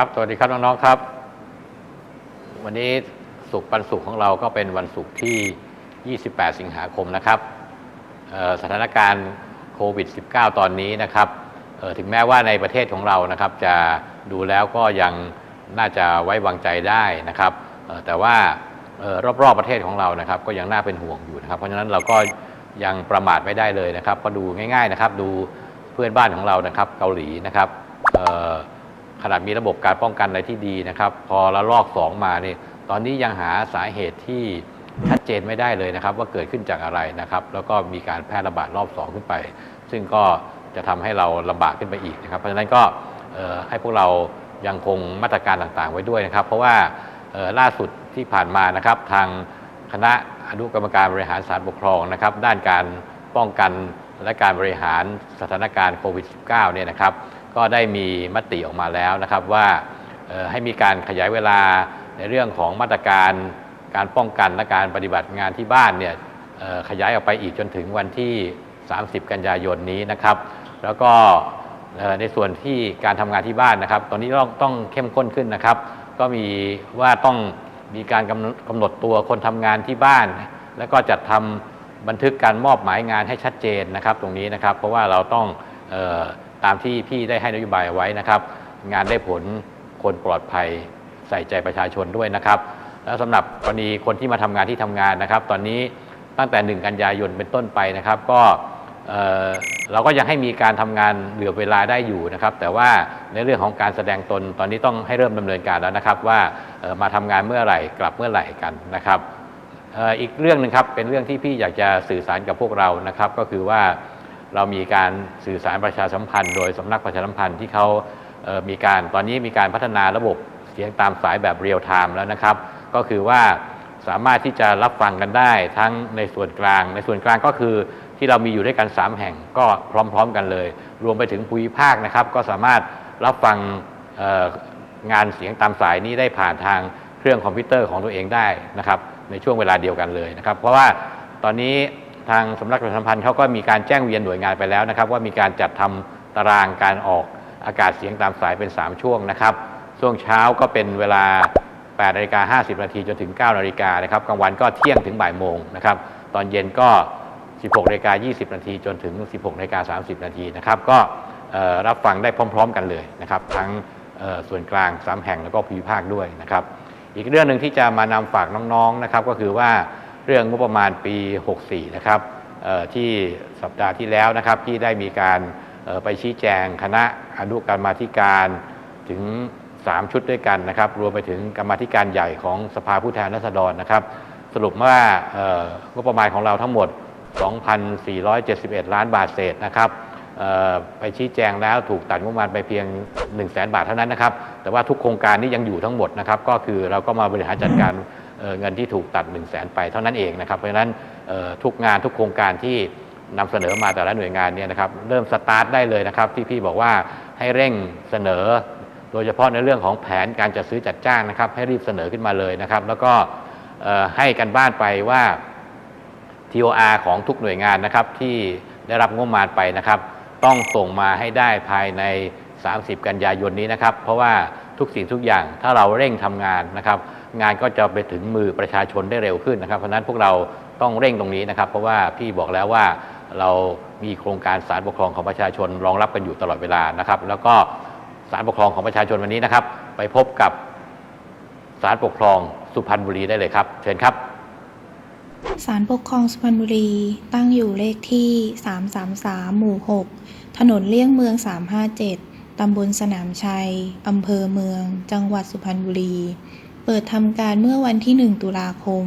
ครับสวัสดีครับน้องๆครับ วันนี้สุขปันสุขของเราก็เป็นวันศุกที่ 28 สิงหาคมนะครับสถานการณ์โควิด -19 ตอนนี้นะครับถึงแม้ว่าในประเทศของเรานะครับ จะดูแล้วก็ยังน่าจะไว้วางใจได้นะครับแต่ว่ารอบๆประเทศของเรานะครับ ก็ยังน่าเป็นห่วงอยู่นะครับ เพราะฉะนั้นเราก็ยังประมาทไม่ได้เลยนะครับ ก็ดูง่าย ๆนะครับ ดูเพื่อนบ้านของเรานะครับ เกาหลีนะครับ ขนาดมีระบบการป้องกันอะไรที่ดีนะครับ พอระลอก 2 มาเนี่ยตอนนี้ยังหาสาเหตุที่ชัดเจนไม่ได้เลยนะครับ ว่าเกิดขึ้นจากอะไรนะครับ แล้วก็มีการแพร่ระบาดรอบ 2 ขึ้นไป ซึ่งก็จะทำให้เราลำบากขึ้นไปอีกนะครับ เพราะฉะนั้นก็ให้พวกเรายังคงมาตรการต่างๆ ไว้ด้วยนะครับ เพราะว่าล่าสุดที่ผ่านมานะครับ ทางคณะอนุกรรมการบริหารศาลปกครองนะครับ ด้านการป้องกันและการบริหารสถานการณ์โควิด -19 เนี่ยนะครับ ก็ได้มีมติออกมาแล้วนะครับว่าให้มีการขยายเวลาในเรื่องของมาตรการการป้องกันและการปฏิบัติงานที่บ้านเนี่ยขยายออกไปอีกจนถึงวันที่ 30 กันยายนนี้นะครับ แล้วก็ในส่วนที่การทำงานที่บ้านนะครับ ตอนนี้ต้องต้องเข้มข้นขึ้นนะครับ ก็มีว่าต้องมีการกำหนดกำหนดตัวคนทำงานที่บ้าน แล้วก็จัดทำบันทึกการมอบหมายงานให้ชัดเจนนะครับ ตรงนี้นะครับ เพราะว่าเราต้องออ ตามที่พี่ได้ให้นโยบายไว้นะครับ งานได้ผลคนปลอดภัยใส่ใจประชาชนด้วยนะครับ แล้วสำหรับกรณีคนที่มาทำงานที่ทำงานนะครับ ตอนนี้ตั้งแต่ 1 กันยายนเป็นต้นไปนะครับ ก็เอ่อเราก็ยังให้มีการทำงานเหลือเวลาได้อยู่นะครับ แต่ว่าในเรื่องของการแสดงตนตอนนี้ต้องให้เริ่มดำเนินการแล้วนะครับ ว่าเอ่อมาทำงานเมื่อไหร่กลับเมื่อไหร่กันนะครับ เอ่ออีกเรื่องหนึ่งครับเป็นเรื่องที่พี่อยากจะสื่อสารกับพวกเรานะครับ ก็คือว่า เรามีการสื่อสารประชาสัมพันธ์ โดยสำนักประชาสัมพันธ์ที่เขามีการตอนนี้มีการพัฒนาระบบเสียงตามสายแบบเรียลไทม์แล้วนะครับ ก็คือว่าสามารถที่จะรับฟังกันได้ทั้งในส่วนกลาง ในส่วนกลางก็คือที่เรามีอยู่ด้วยกัน 3 แห่งก็พร้อม ๆ กันเลย รวมไปถึงภูมิภาคนะครับ ก็สามารถรับฟังงานเสียงตามสายนี้ได้ผ่านทางเครื่องคอมพิวเตอร์ของตัวเองได้นะครับในช่วงเวลาเดียวกันเลยนะครับ เพราะว่าตอนนี้ ทางสำนักประชาสัมพันธ์เขาก็มีการแจ้งเวียนหน่วยงานไปแล้วนะครับ ว่ามีการจัดทำตารางการออกอากาศเสียงตามสายเป็น 3 ช่วงนะครับช่วงเช้าก็เป็นเวลา8นาฬิกา50 นาทีจนถึง 9 นาฬิกานะครับกลางวันก็เที่ยงถึงบ่ายโมงนะครับตอนเย็นก็ 16นาฬิกา20 นาทีจนถึง 16นาฬิกา30 นาทีนะครับก็รับฟังได้พร้อม ๆ กันเลยนะครับทั้งส่วนกลาง 3 แห่งแล้วก็ภูมิภาคด้วยนะครับอีกเรื่องหนึ่งที่จะมานำฝากน้องๆนะครับก็คือว่า เรื่องงบประมาณปี 64 นะครับที่สัปดาห์ที่แล้วนะครับที่ได้มีการไปชี้แจงคณะอนุกรรมาธิการถึง 3 ชุดด้วยกันนะครับ รวมไปถึงกรรมาธิการใหญ่ของสภาผู้แทนราษฎรนะครับ สรุปว่างบประมาณของเราทั้งหมด 2,471 ล้านบาทเศษนะครับไปชี้แจงแล้วถูกตัดงบประมาณไปเพียง 1 0 0 0 0แบาทเท่านั้นนะครับ แต่ว่าทุกโครงการนี้ยังอยู่ทั้งหมดนะครับ ก็คือเราก็มาบริหารจัดการ เเงินที่ถูกตัด1 0 0 0 0แไปเท่านั้นเองนะครับ เพราะฉะนั้นทุกงานทุกโครงการที่นำเสนอมาแต่ละหน่วยงานเนี่ยนะครับเริ่มสตาร์ทได้เลยนะครับที่พี่บอกว่าให้เร่งเสนอ โดยเฉพาะในเรื่องของแผนการจัดซื้อจัดจ้างนะครับ ให้รีบเสนอขึ้นมาเลยนะครับ แล้วก็ให้กันบ้านไปว่า TOR ของทุกหน่วยงานนะครับที่ได้รับงบประมาณไปนะครับ ต้องส่งมาให้ได้ภายใน 30 กันยายนนี้นะครับ เพราะว่าทุกสิ่งทุกอย่างถ้าเราเร่งทำงานนะครับ งานก็จะไปถึงมือประชาชนได้เร็วขึ้นนะครับ เพราะนั้นพวกเราต้องเร่งตรงนี้นะครับ เพราะว่าพี่บอกแล้วว่าเรามีโครงการสารปกครองของประชาชนรองรับกันอยู่ตลอดเวลานะครับ แล้วก็สารปกครองของประชาชนวันนี้นะครับ ไปพบกับสารปกครองสุพรรณบุรีได้เลยครับ เชิญครับศาลปกครองสุพรรณบุรี ตั้งอยู่เลขที่ 333 หมู่ 6 ถนนเลี่ยงเมือง 357 ตำบลสนามชัย อำเภอเมือง จังหวัดสุพรรณบุรี เปิดทำการเมื่อวันที่ 1 ตุลาคม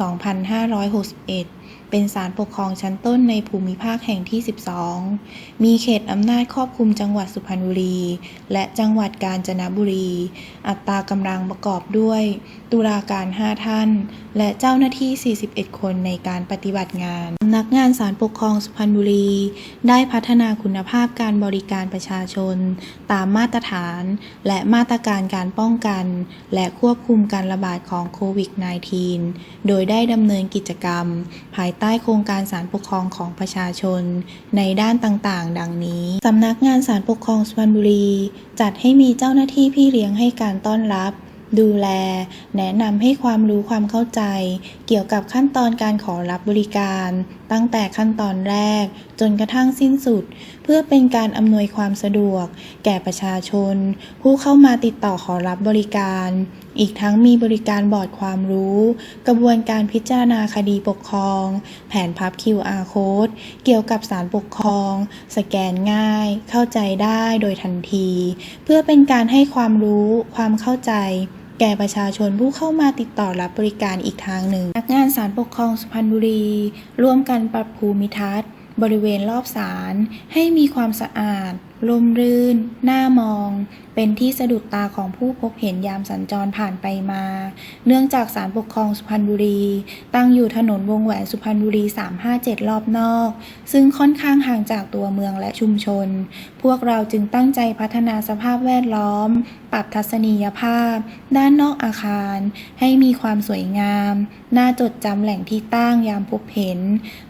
2561 เป็นศาลปกครองชั้นต้นในภูมิภาคแห่งที่ 12 มีเขตอำนาจครอบคลุมจังหวัดสุพรรณบุรี และจังหวัดกาญจนบุรี อัตรากำลังประกอบด้วย ตุลาการ 5 ท่าน และเจ้าหน้าที่ 41 คนในการปฏิบัติงานสำนักงานศาลปกครองสุพรรณบุรี ได้พัฒนาคุณภาพการบริการประชาชน ตามมาตรฐาน และมาตรการการป้องกัน และควบคุมการระบาดของโควิด -19 โดยได้ดำเนินกิจกรรม ภายใต้โครงการศาลปกครองของประชาชน ในด้านต่างๆ ดังนี้สำนักงานศาลปกครองสุพรรณบุรี จัดให้มีเจ้าหน้าที่พี่เลี้ยงให้การต้อนรับดูแล แนะนำให้ความรู้ความเข้าใจ เกี่ยวกับขั้นตอนการขอรับบริการ ตั้งแต่ขั้นตอนแรก จนกระทั่งสิ้นสุด เพื่อเป็นการอำนวยความสะดวก แก่ประชาชน ผู้เข้ามาติดต่อขอรับบริการ อีกทั้งมีบริการบอร์ดความรู้ กระบวนการพิจารณาคดีปกครอง แผนพับ QR code เกี่ยวกับสารปกครอง สแกนง่าย เข้าใจได้โดยทันที เพื่อเป็นการให้ความรู้ ความเข้าใจแก่ประชาชนผู้เข้ามาติดต่อรับบริการอีกทางหนึ่งพนักงานศาลปกครองสุพรรณบุรี ร่วมกันปรับภูมิทัศน์ บริเวณรอบศาลให้มีความสะอาด ร่มรื่น หน่ามอง เป็นที่สะดุดตาของผู้พบเห็นยามสัญจรผ่านไปมา เนื่องจากศาลปกครองสุพรรณบุรี ตั้งอยู่ถนนวงแหวนสุพรรณบุรี 357 รอบนอก ซึ่งค่อนข้างห่างจากตัวเมืองและชุมชน พวกเราจึงตั้งใจพัฒนาสภาพแวดล้อม ปรับทัศนียภาพ ด้านนอกอาคาร ให้มีความสวยงาม น่าจดจำแหล่งที่ตั้งยามพบเห็น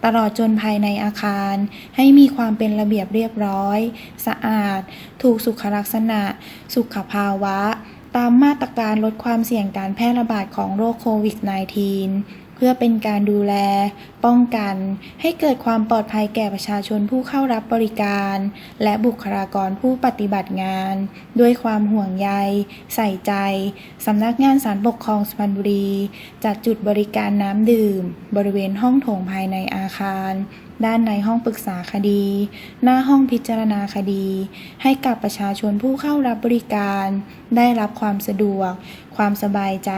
ตลอดจนภายในอาคาร ให้มีความเป็นระเบียบเรียบร้อยสะอาด ถูกสุขลักษณะ สุขภาวะ ตามมาตรการลดความเสี่ยงการแพร่ระบาดของโรคโควิด -19 เพื่อเป็นการดูแล ป้องกัน ให้เกิดความปลอดภัยแก่ประชาชนผู้เข้ารับบริการ และบุคลากรผู้ปฏิบัติงาน ด้วยความห่วงใย ใส่ใจ สำนักงานศาลปกครองสุพรรณบุรี จัดจุดบริการน้ำดื่ม บริเวณห้องโถงภายในอาคาร ด้านในห้องปรึกษาคดี หน้าห้องพิจารณาคดี ให้กับประชาชนผู้เข้ารับบริการ ได้รับความสะดวก ความสบายใจ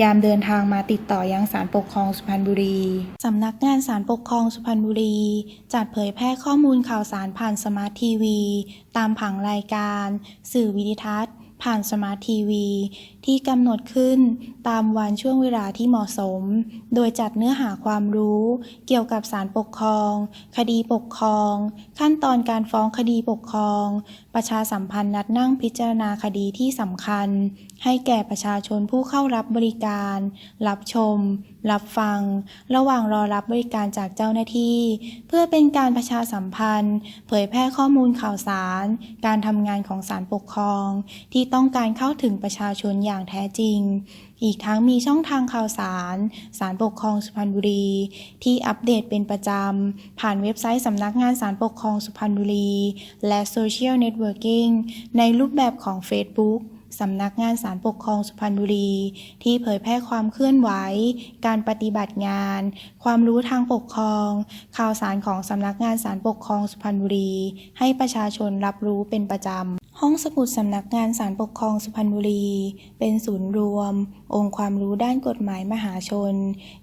ยามเดินทางมาติดต่อยังศาลปกครองสุพรรณบุรีสำนักงานศาลปกครองสุพรรณบุรี จัดเผยแพร่ข้อมูลข่าวสารผ่านสมาร์ททีวี ตามผังรายการ สื่อวิดิทัศน์ ผ่านสมาร์ททีวี ที่กำหนดขึ้นตามวันช่วงเวลาที่เหมาะสม โดยจัดเนื้อหาความรู้เกี่ยวกับสารปกครอง คดีปกครอง ขั้นตอนการฟ้องคดีปกครอง ประชาสัมพันธ์นัดนั่งพิจารณาคดีที่สำคัญ ให้แก่ประชาชนผู้เข้ารับบริการ รับชม รับฟัง ระหว่างรอรับบริการจากเจ้าหน้าที่ เพื่อเป็นการประชาสัมพันธ์ เผยแพร่ข้อมูลข่าวสาร การทำงานของศาลปกครอง ที่ต้องการเข้าถึงประชาชนอย่างแท้จริง อีกทั้งมีช่องทางข่าวสารศาลปกครองสุพรรณบุรี ที่อัปเดตเป็นประจำ ผ่านเว็บไซต์สำนักงานศาลปกครองสุพรรณบุรี และโซเชียลเน็ตเวิร์กิ่งในรูปแบบของ Facebook สำนักงานสารปกครองสุพรรณบุรี ที่เผยแพร่ความเคลื่อนไหว การปฏิบัติงาน ความรู้ทางปกครอง ข่าวสารของสำนักงานสารปกครองสุพรรณบุรี ให้ประชาชนรับรู้เป็นประจำ ห้องสมุดสำนักงานศาลปกครองสุพรรณบุรี เป็นศูนย์รวม องค์ความรู้ด้านกฎหมายมหาชน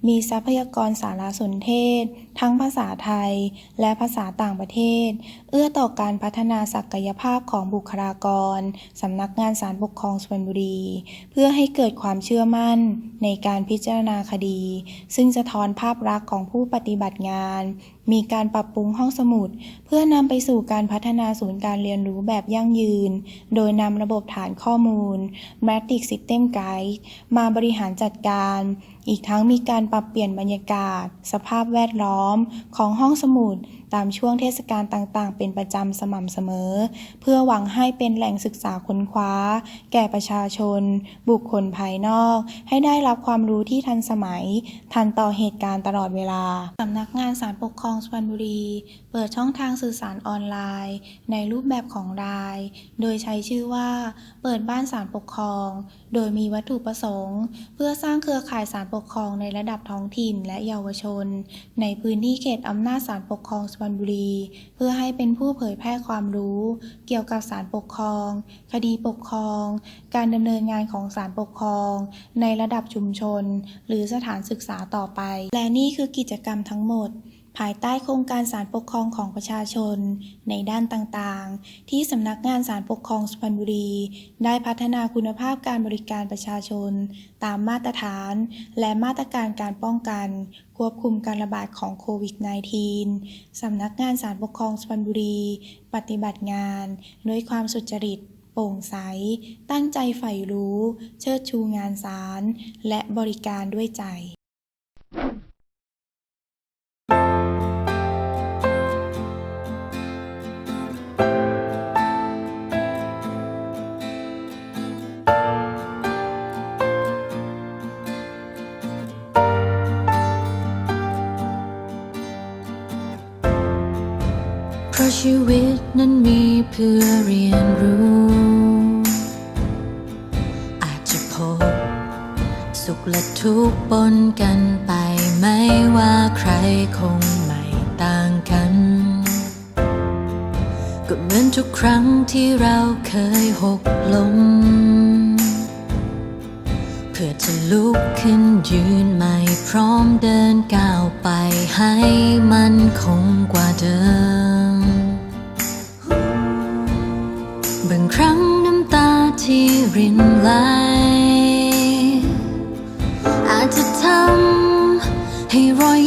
มีทรัพยากรสารสนเทศ ทั้งภาษาไทย และภาษาต่างประเทศ เอื้อต่อการพัฒนาศักยภาพของบุคลากรสำนักงานศาลปกครองสุพรรณบุรี เพื่อให้เกิดความเชื่อมั่นในการพิจารณาคดี ซึ่งสะท้อนภาพลักษณ์ของผู้ปฏิบัติงาน มีการปรับปรุงห้องสมุด เพื่อนำไปสู่การพัฒนาศูนย์การเรียนรู้แบบยั่งยืน โดยนำระบบฐานข้อมูล Matrix System Guide มาบริหารจัดการ อีกทั้งมีการปรับเปลี่ยนบรรยากาศ สภาพแวดล้อมของห้องสมุด ตามช่วงเทศกาลต่างๆ เป็นประจำสม่ำเสมอ เพื่อหวังให้เป็นแหล่งศึกษาค้นคว้า แก่ประชาชน บุคคลภายนอก ให้ได้รับความรู้ที่ทันสมัย ทันต่อเหตุการณ์ตลอดเวลาสำนักงานศาลปกครองสุพรรณบุรี เปิดช่องทางสื่อสารออนไลน์ ในรูปแบบของราย โดยใช้ชื่อว่า เปิดบ้านศาลปกครอง โดยมีวัตถุประสงค์ เพื่อสร้างเครือข่ายศาลปกครองในระดับท้องถิ่นและเยาวชน ในพื้นที่เขตอำนาจศาลปกครองสุพรรณบุรี เพื่อให้เป็นผู้เผยแพร่ความรู้ เกี่ยวกับศาลปกครอง คดีปกครอง การดำเนินงานของศาลปกครอง ในระดับชุมชน หรือสถานศึกษาต่อไป และนี่คือกิจกรรมทั้งหมด ภายใต้โครงการศาลปกครองของประชาชน ในด้านต่างๆ ที่สำนักงานศาลปกครองสุพรรณบุรี ได้พัฒนาคุณภาพการบริการประชาชน ตามมาตรฐาน และมาตรการการป้องกัน ควบคุมการระบาดของโควิด -19 สำนักงานศาลปกครองสุพรรณบุรี ปฏิบัติงานด้วยความสุจริตโปร่งใส ตั้งใจใฝ่รู้ เชิดชูงานศาลและบริการด้วยใจ เพราะชีวิตนั้นมีเพื่อเรียนรู้ อาจจะพบ สุขและทุกข์ปนกันไป ไม่ว่าใครคงไม่ต่างกัน ก็เหมือนทุกครั้งที่เราเคยหกล้ม เพื่อจะลุกขึ้นยืนใหม่พร้อมเดินก้าวไปให้มันคงกว่าเดิม green light. At the time, here I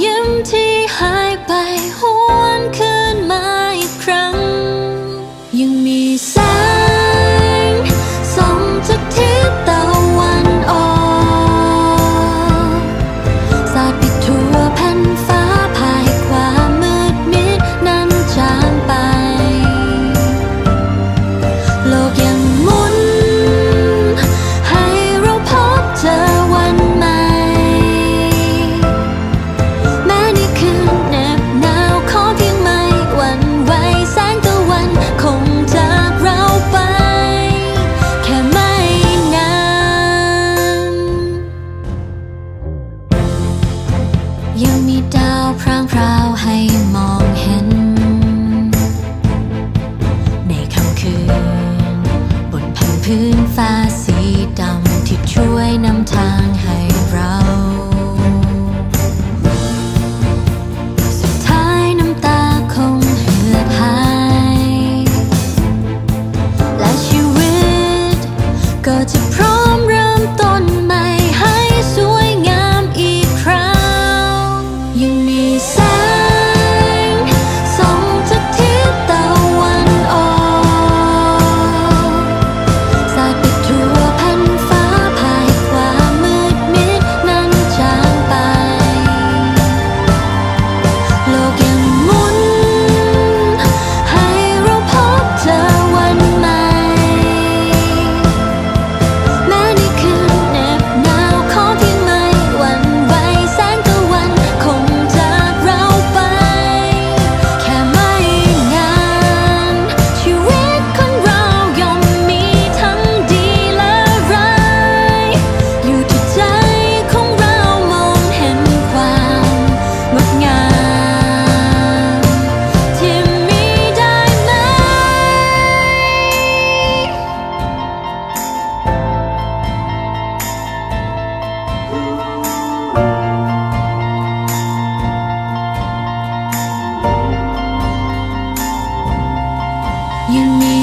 因你。